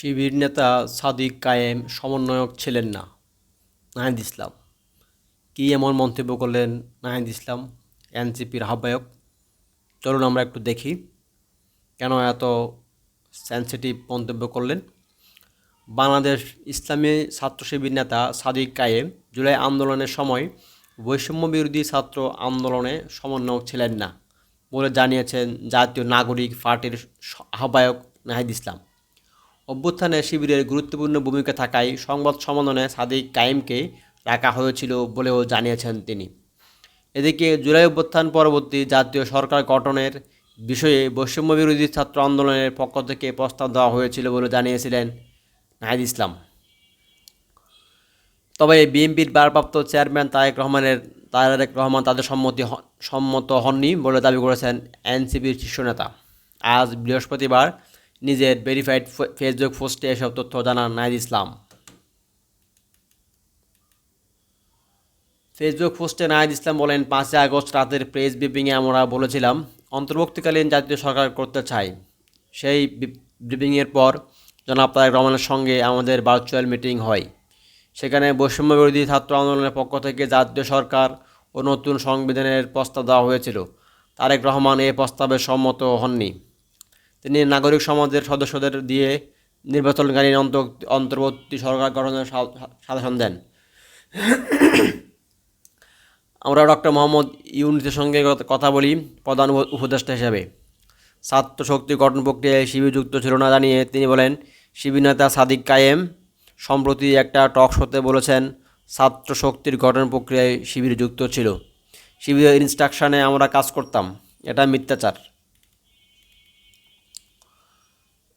শিবির নেতা সাদিক কায়েম সমন্বয়ক ছিলেন না। নাহিদ ইসলাম। কী এমন মন্তব্য করলেন নাহিদ ইসলাম, এনসিপির আহ্বায়ক? চলুন আমরা একটু দেখি কেন এত সেন্সিটিভ মন্তব্য করলেন। বাংলাদেশ ইসলামী ছাত্র শিবির নেতা সাদিক কায়েম জুলাই আন্দোলনের সময় বৈষম্য বিরোধী ছাত্র আন্দোলনে সমন্বয়ক ছিলেন না বলে জানিয়েছেন জাতীয় নাগরিক পার্টির আহ্বায়ক নাহিদ ইসলাম। অভ্যুত্থানে শিবিরের গুরুত্বপূর্ণ ভূমিকা থাকায় সংবাদ সম্মেলনে সাদিক কায়েমকে রাখা হয়েছিল বলেও জানিয়েছেন তিনি। এদিকে জুলাই অভ্যুত্থান পরবর্তী জাতীয় সরকার গঠনের বিষয়ে বৈষম্য বিরোধী ছাত্র আন্দোলনের পক্ষ থেকে প্রস্তাব দেওয়া হয়েছিল বলে জানিয়েছিলেন নাহিদ ইসলাম। তবে বিএনপির ভারপ্রাপ্ত চেয়ারম্যান তারেক রহমানের, তারেক রহমান তাদের সম্মতি সম্মত হননি বলে দাবি করেছেন এনসিপির শীর্ষ নেতা। আজ বৃহস্পতিবার নিজের ভেরিফাইড ফেসবুক পোস্টে এসব তথ্য জানান নাহিদ ইসলাম। ফেসবুক পোস্টে নাহিদ ইসলাম বলেন, পাঁচই আগস্ট রাতের প্রেস ব্রিফিংয়ে আমরা বলেছিলাম, অন্তর্বর্তীকালীন জাতীয় সরকার করতে চাই। সেই ব্রিফিংয়ের পর জনাব তারেক রহমানের সঙ্গে আমাদের ভার্চুয়াল মিটিং হয়। সেখানে বৈষম্য বিরোধী ছাত্র আন্দোলনের পক্ষ থেকে জাতীয় সরকার ও নতুন সংবিধানের প্রস্তাব দেওয়া হয়েছিল। তারেক রহমান এ প্রস্তাবে সম্মত হননি। তিনি নাগরিক সমাজের সদস্যদের দিয়ে নির্বাচনকালীন অন্ত- অন্তর্বর্তী সরকার গঠনের সা- সাজেশন দেন। আমরা ডক্টর মোহাম্মদ ইউনিসের সঙ্গে কথা- বলি প্রধান উপ- উপদেষ্টা হিসেবে। ছাত্র শক্তি গঠন প্রক্রিয়ায় শিবির যুক্ত ছিল না জানিয়ে তিনি বলেন, শিবির নেতা সাদিক কায়েম। সম্প্রতি একটা টক শোতে বলেছেন, ছাত্র শক্তির গঠন প্রক্রিয়ায় শিবির যুক্ত ছিল। শিবিরের ইনস্ট্রাকশনে আমরা কাজ করতাম। এটা মিথ্যাচার।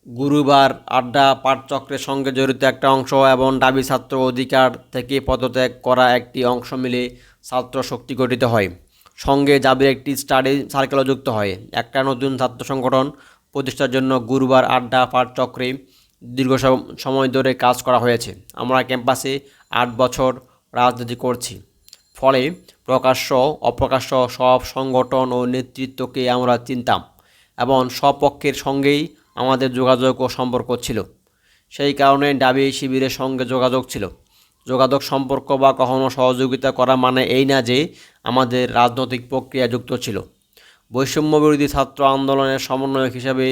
গুরুবার আড্ডা পাঠচক্রের সঙ্গে জড়িত একটা অংশ এবং দাবি ছাত্র অধিকার থেকে পদত্যাগ করা একটি অংশ মিলে ছাত্র শক্তি গঠিত হয়। সঙ্গে জাবির একটি স্টাডি সার্কেলও যুক্ত হয়। একটা নতুন ছাত্র সংগঠন প্রতিষ্ঠার জন্য গুরুবার আড্ডা পাঠচক্রে দীর্ঘ সম- সময় ধরে কাজ করা হয়েছে। আমরা ক্যাম্পাসে আট বছর রাজনীতি করছি। ফলে প্রকাশ্য, অপ্রকাশ্য সব সংগঠন ও নেতৃত্বকে আমরা চিনতাম এবং স্বপক্ষের সঙ্গেই আমাদের যোগাযোগ ও সম্পর্ক ছিল। সেই কারণে ডাবি শিবিরের সঙ্গে যোগাযোগ ছিল। যোগাযোগ সম্পর্ক বা কখনো সহযোগিতা করা মানে এই না যে আমাদের রাজনৈতিক প্রক্রিয়া যুক্ত ছিল। বৈষম্য বিরোধী ছাত্র আন্দোলনের সমন্বয়ক হিসেবে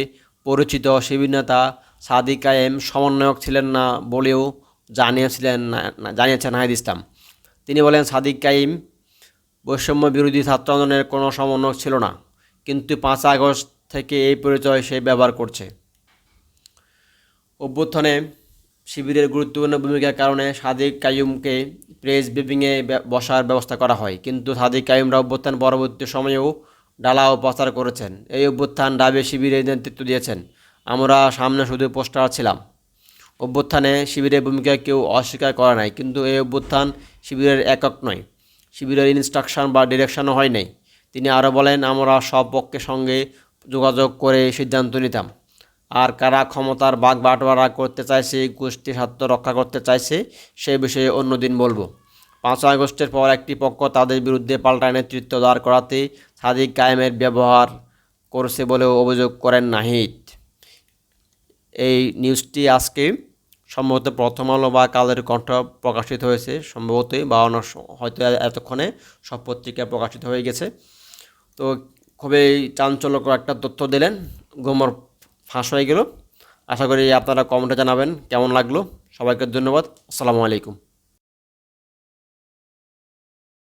পরিচিত শিবির নেতা সাদিক কায়েম সমন্বয়ক ছিলেন না বলেও জানিয়েছিলেন জানিয়েছেন নাহিদ ইসলাম। তিনি বলেন, সাদিক কাইম বৈষম্য বিরোধী ছাত্র আন্দোলনের কোনো সমন্বয়ক ছিল না। কিন্তু পাঁচ আগস্ট থেকে এই পরিচয় সে ব্যবহার করছে। অভ্যুত্থানে শিবিরের গুরুত্বপূর্ণ ভূমিকার কারণে সাদিক কাইয়ুমকে প্রেস ব্রিফিংয়ে বসার ব্যবস্থা করা হয়। কিন্তু সাদিক কাইয়ুমরা অভ্যুত্থান পরবর্তী সময়েও ডালা ও প্রচার করেছেন। এই অভ্যুত্থান ডাবে শিবিরের নেতৃত্ব দিয়েছেন। আমরা সামনে শুধু পোস্টার ছিলাম। অভ্যুত্থানে শিবিরের ভূমিকা কেউ অস্বীকার করা নাই, কিন্তু এই অভ্যুত্থান শিবিরের একক নয়। শিবিরের ইনস্ট্রাকশন বা ডিরেকশনও হয় নাই। তিনি আরও বলেন, আমরা সব পক্ষের সঙ্গে যোগাযোগ করে সিদ্ধান্ত নিতাম। আর কারা ক্ষমতার বাঘ বাটোয়ারা করতে চাইছে গোষ্ঠী স্বার্থ রক্ষা করতে চাইছে, সে বিষয়ে অন্যদিন বলব। পাঁচ আগস্টের পর একটি পক্ষ তাদের বিরুদ্ধে পাল্টা নেতৃত্ব দাঁড় করাতে সাদিক কায়েমের ব্যবহার করছে বলেও অভিযোগ করেন নাহিদ। এই নিউজটি আজকে সম্ভবত প্রথম আলো বা কালের কণ্ঠ প্রকাশিত হয়েছে। সম্ভবতই বা অন্য হয়তো এতক্ষণে সব পত্রিকায় প্রকাশিত হয়ে গেছে। তো খুবই চাঞ্চল্যকর একটা তথ্য দিলেন। গোমর ফাঁস হয়ে গেল। আশা করি আপনারা কমেন্টে জানাবেন কেমন লাগল। সবাইকে ধন্যবাদ। আসসালামু আলাইকুম।